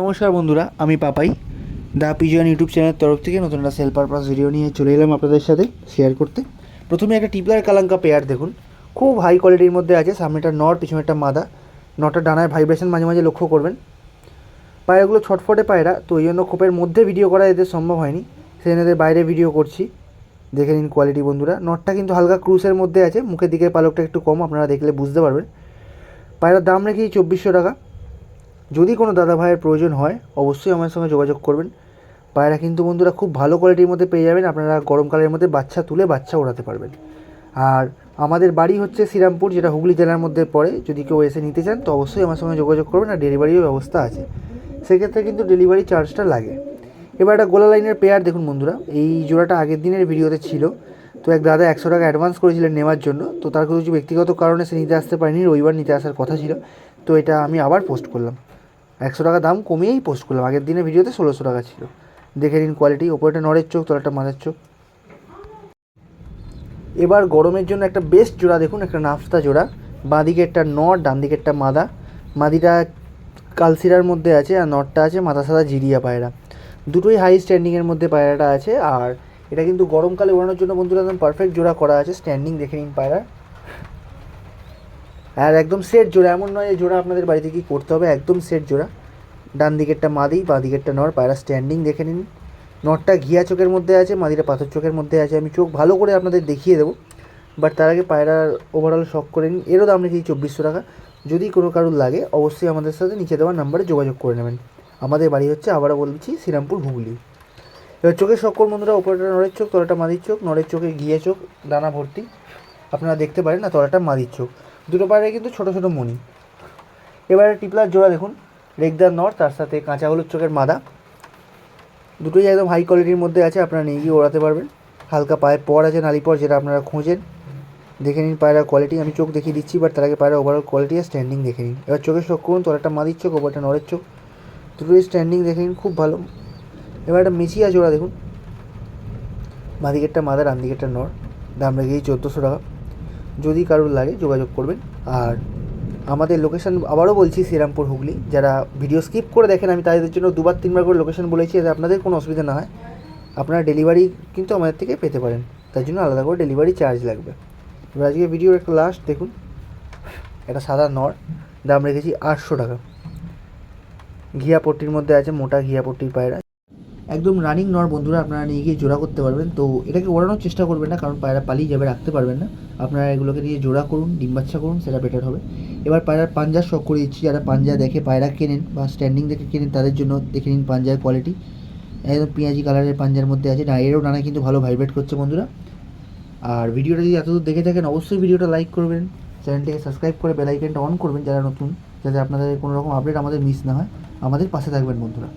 নমস্কার বন্ধুরা, আমি পাপাই। দা পিজন ইউটিউব চ্যানেলের তরফ থেকে নতুন একটা সেল পারপাস ভিডিও নিয়ে চলে এলাম আপনাদের সাথে শেয়ার করতে। প্রথমে একটা টিপলার কালাঙ্কা পেয়ার দেখুন। খুব হাই কোয়ালিটির মধ্যে আছে, সামনেটা পিছনে একটা মাদা। নটার ডানায় ভাইব্রেশন মাঝে মাঝে লক্ষ্য করবেন। পায়রাগুলো ছটফটে পায়রা, তো এই জন্য খোপের মধ্যে ভিডিও করা এদের সম্ভব হয়নি। সেজন্য এদের বাইরে ভিডিও করছি। দেখে নিন কোয়ালিটি বন্ধুরা। নটটা কিন্তু হালকা ক্রুসের মধ্যে আছে, মুখের দিকের পালকটা একটু কম, আপনারা দেখলে বুঝতে পারবেন। পায়রার দাম রেখেছি চব্বিশশো টাকা। যদি কোনো দাদা ভাইয়ের প্রয়োজন হয়, অবশ্যই আমার সঙ্গে যোগাযোগ করবেন। পায়রা কিন্তু বন্ধুরা খুব ভালো কোয়ালিটির মধ্যে পেয়ে যাবেন, আপনারা গরমকালের মধ্যে বাচ্চা তুলে বাচ্চা ওড়াতে পারবেন। আর আমাদের বাড়ি হচ্ছে শ্রীরামপুর, যেটা হুগলি জেলার মধ্যে পড়ে। যদি কেউ এসে নিতে চান, তো অবশ্যই আমার সঙ্গে যোগাযোগ করবেন আর ডেলিভারিও ব্যবস্থা আছে। সেক্ষেত্রে কিন্তু ডেলিভারি চার্জটা লাগে। এবার একটা গোলা লাইনের পেয়ার দেখুন বন্ধুরা। এই জোড়াটা আগের দিনের ভিডিওতে ছিল। তো এক দাদা একশো টাকা অ্যাডভান্স করেছিলেন নেওয়ার জন্য। তো তার কিছু ব্যক্তিগত কারণে সে নিতে আসতে পারেনি, রবিবার নিতে আসার কথা ছিল। তো এটা আমি আবার পোস্ট করলাম। একশো টাকা দাম কমিয়েই পোস্ট করলাম। আগের দিনের ভিডিওতে ষোলোশো টাকা ছিল। দেখে নিন কোয়ালিটি ওপরটা নড়ের চোখ তলাটা মাথার চোখ। এবার গরমের জন্য একটা বেস্ট জোড়া দেখুন, একটা নাফতা জোড়া। বাঁ দিকেরটা নট ডান দিকেরটা মাদা। মাদিটা কালসিরার মধ্যে আছে আর নটটা আছে মাথা সাদা জিরিয়া পায়রা। দুটোই হাই স্ট্যান্ডিংয়ের মধ্যে পায়রাটা আছে। আর এটা কিন্তু গরমকালে ওড়ানোর জন্য বন্ধুরা একদম পারফেক্ট জোড়া করা আছে। স্ট্যান্ডিং দেখে নিন পায়রা আর একদম সেট জোড়া, এমন নয় যে জোড়া আপনাদের বাড়িতে কি করতে হবে, একদম সেট জোড়া। ডান দিকেরটা মাদি, বাঁ দিকেরটা নর, পায়রা স্ট্যান্ডিং দেখে নিন। নটটা ঘিয়া চোখের মধ্যে আছে, মাদিটা পাথর চোখের মধ্যে আছে, আমি চোখ ভালো করে আপনাদের দেখিয়ে দেবো। বাট তার আগে পায়রার ওভারঅল শখ করে নিন, এরও দাম রেখেছি চব্বিশশো টাকা। যদি কোনো কারোর লাগে, অবশ্যই আমাদের সাথে নিচে দেওয়ার নাম্বারে যোগাযোগ করে নেবেন। আমাদের বাড়ি হচ্ছে, আবারও বলছি, শ্রীরামপুর, হুগলি। এবার চোখের শক্কর বন্ধুরা, ওপরটা নরের চোখ, তলাটা মাদির চোখ, নরের চোখে ঘিয়ে চোখ দানা ভর্তি। আপনারা দেখতে পারেন না, তলাটা মাদির চোখ। দুটো পায়রা কিন্তু ছোটো ছোটো মণি। এবারে টিপলার জোড়া দেখুন রেগদার নর তার সাথে কাঁচা হলুদ চোখের মাদা। দুটোই একদম হাই কোয়ালিটির মধ্যে আছে, আপনারা নিয়ে গিয়ে ওড়াতে পারবেন। হালকা পায়ে পর আছে, নালি পর, যেটা আপনারা খোঁজেন। দেখে নিন পায়রার কোয়ালিটি আমি চোখ দেখিয়ে দিচ্ছি বাট তার আগে পায়রা ওভারঅল কোয়ালিটি আর স্ট্যান্ডিং দেখে নিন। এবার চোখের শখ করুন, তোর একটা মাদির চোখ ওপরটা নরের চোখ। দুটোই স্ট্যান্ডিং দেখে নিন, খুব ভালো। এবার একটা মেচিয়া জোড়া দেখুন। বাঁদিকেরটা মাদার ডান দিকেরটা নর। দাম রেখেছি চোদ্দোশো টাকা। যদি কারোর লাগে যোগাযোগ করবেন। আর আমাদের লোকেশন আবারও বলছি, শ্রীরামপুর হুগলি। যারা ভিডিও স্কিপ করে দেখেন, আমি তাদের জন্য দুবার, তিনবার করে লোকেশন বলেছি, যাতে আপনাদের কোনো অসুবিধা না হয়। আপনারা ডেলিভারি কিন্তু আমাদের থেকে পেতে পারেন। তার জন্য আলাদা করে ডেলিভারি চার্জ লাগবে। এবার আজকে ভিডিওর একটা লাস্ট দেখুন। একটা সাদা নর, দাম রেখেছি আটশো টাকা। ঘিয়া পট্টির মধ্যে আছে মোটা ঘিয়া পট্টির পায়রা। একদম রানিং নর বন্ধুরা আপনারা নিয়ে গিয়ে জোড়া করতে পারবেন। তো এটাকে ওড়ানোর চেষ্টা করবেন না, কারণ পায়রা পালিয়ে যাবে, রাখতে পারবেন না। আপনারা এগুলোকে নিয়ে জোড়া করুন, ডিম বাচ্চা করুন, সেটা বেটার হবে। এবার পায়রার পাঞ্জার শখ করে দিচ্ছি, যারা পাঞ্জা দেখে পায়রা কেনেন বা স্ট্যান্ডিং দেখে কেনেন, তাদের জন্য দেখে নিন পাঞ্জার কোয়ালিটি একদম পেঁয়াজি কালারের পাঞ্জার মধ্যে আছে, না, এরও ডানা কিন্তু ভালো ভাইব্রেট করছে বন্ধুরা। আর ভিডিওটা যদি এতদূর দেখে থাকেন, অবশ্যই ভিডিওটা লাইক করবেন। চ্যানেলটিকে সাবস্ক্রাইব করে বেল আইকনটা অন করবেন, যারা নতুন, যাতে আপনাদের কোনো রকম আপডেট আমাদের মিস না হয়। আমাদের পাশে থাকবেন বন্ধুরা।